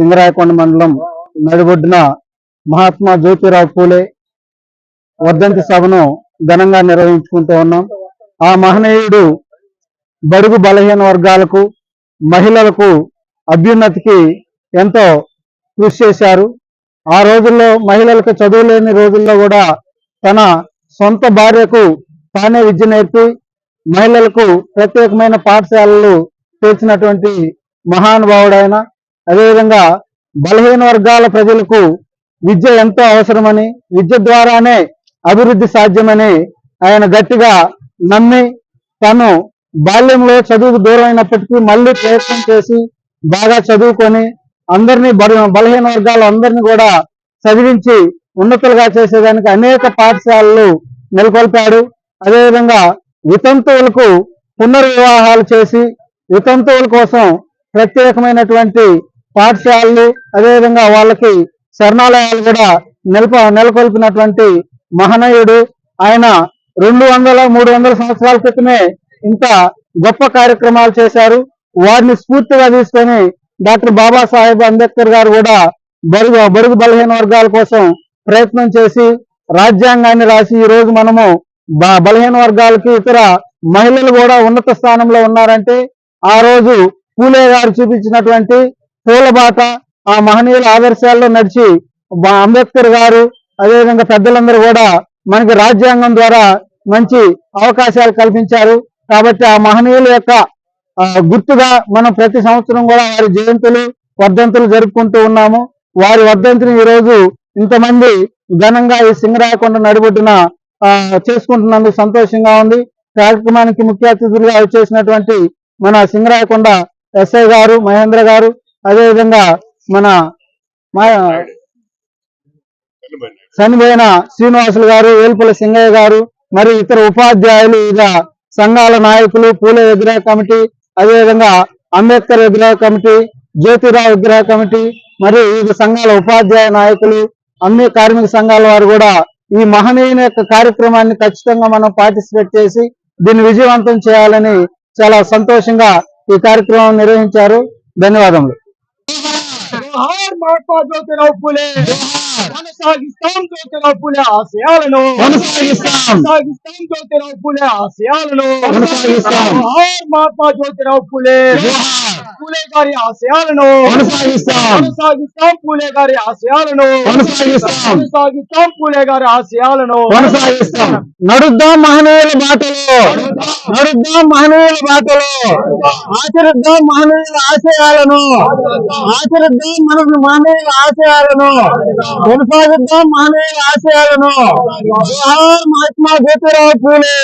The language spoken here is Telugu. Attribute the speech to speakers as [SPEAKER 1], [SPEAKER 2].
[SPEAKER 1] సింగరాయకొండ మండలం నడిబొడ్డున మహాత్మా జ్యోతిరావు పూలే వర్ధంతి సభను ఘనంగా నిర్వహించుకుంటూ ఉన్నాం. ఆ మహనీయుడు బడుగు బలహీన వర్గాలకు మహిళలకు అభ్యున్నతికి ఎంతో కృషి చేశారు. ఆ రోజుల్లో మహిళలకు చదువు లేని రోజుల్లో కూడా తన సొంత భార్యకు తానే విద్య నేర్పి మహిళలకు ప్రత్యేకమైన పాఠశాలలు తెచ్చినటువంటి మహానుభావుడైన అదేవిధంగా బలహీన వర్గాల ప్రజలకు విద్య ఎంతో అవసరమని విద్య ద్వారానే అభివృద్ధి సాధ్యమని ఆయన గట్టిగా నమ్మి తను బాల్యంలో చదువుకు దూరం అయినప్పటికీ మళ్ళీ ప్రయత్నం చేసి బాగా చదువుకొని అందరినీ బల బలహీన వర్గాలు అందరినీ కూడా చదివించి ఉన్నతులుగా చేసేదానికి అనేక పాఠశాలలు నెలకొల్పాడు. అదేవిధంగా వితంతువులకు పునర్వివాహాలు చేసి వితంతువుల కోసం ప్రత్యేకమైనటువంటి పాఠశాలలు అదేవిధంగా వాళ్ళకి శరణాలయాలు కూడా నెలప నెలకొల్పినటువంటి మహనీయుడు. ఆయన రెండు వందల మూడు వందల సంవత్సరాల క్రితమే ఇంత గొప్ప కార్యక్రమాలు చేశారు. వారిని స్ఫూర్తిగా తీసుకొని డాక్టర్ బాబాసాహెబ్ అంబేద్కర్ గారు కూడా బరుగు బరుగు బలహీన వర్గాల కోసం ప్రయత్నం చేసి రాజ్యాంగాన్ని రాసి ఈ రోజు మనము బ- బలహీన వర్గాలకి ఇతర మహిళలు కూడా ఉన్నత స్థానంలో ఉన్నారంటే ఆ రోజు పూలే గారు చూపించినటువంటి పూలబాట ఆ మహనీయుల ఆదర్శాల్లో నడిచి అంబేద్కర్ గారు అదేవిధంగా పెద్దలందరూ కూడా మనకి రాజ్యాంగం ద్వారా మంచి అవకాశాలు కల్పించారు. కాబట్టి ఆ మహనీయుల యొక్క గుర్తుగా మనం ప్రతి సంవత్సరం కూడా వారి జయంతులు వర్ధంతులు జరుపుకుంటూ ఉన్నాము. వారి వర్ధంతిని ఈ రోజు ఇంతమంది ఘనంగా ఈ సింగరాయకొండ నడిబొడ్డున ఆ, చేసుకుంటున్నందుకు సంతోషంగా ఉంది. కార్యక్రమానికి ముఖ్య అతిథులుగా వచ్చేసినటువంటి మన సింగరాయకొండ ఎస్ఐ గారు మహేంద్ర గారు అదేవిధంగా మన మా చనిపోయిన శ్రీనివాసులు గారు వేల్పుల సింగయ్య గారు మరి ఇతర ఉపాధ్యాయులు ఇక సంఘాల నాయకులు పూలే విగ్రహ కమిటీ అదేవిధంగా అంబేద్కర్ విగ్రహ కమిటీ జ్యోతిరావు విగ్రహ కమిటీ మరియు వివిధ సంఘాల ఉపాధ్యాయ నాయకులు అన్ని కార్మిక సంఘాల వారు కూడా ఈ మహనీయుని యొక్క కార్యక్రమాన్ని ఖచ్చితంగా మనం పార్టిసిపేట్ చేసి దీన్ని విజయవంతం చేయాలని చాలా సంతోషంగా ఈ కార్యక్రమం నిర్వహించారు. ధన్యవాదములు.
[SPEAKER 2] జోహార్ మహాత్మా జ్యోతిరావు పూలే కొనసాగిస్తాం జ్యోతిరావు పూలే ఆశయాలను
[SPEAKER 1] కొనసాగిస్తాం.
[SPEAKER 2] కొనసాగిస్తాం జ్యోతిరావు పూలే ఆశయాలను
[SPEAKER 1] కొనసాగిస్తాం.
[SPEAKER 2] జోహార్ మహాత్మా జ్యోతిరావు పూలే పూలే గారి ఆశయాలను
[SPEAKER 1] కొనసాగిస్తాం.
[SPEAKER 2] కొనసాగిస్తాం పూలే గారి ఆశయాలను
[SPEAKER 1] కొనసాగిస్తాం.
[SPEAKER 2] కొనసాగిస్తాం పూలే గారి ఆశయాలను
[SPEAKER 1] కొనసాగిస్తాం నడుద్దాం మహనీయుల బాటలో నడుద్దాం మహనీయుల బాటలో ఆచరిద్దాం మహనీయుల ఆశయాలను ఆచరిద్దాం మనకు మానవ ఆశయాలను. కొనసాగిద్దాం మానవ ఆశయాలను. మహాత్మా జ్యోతిరావు పూలే.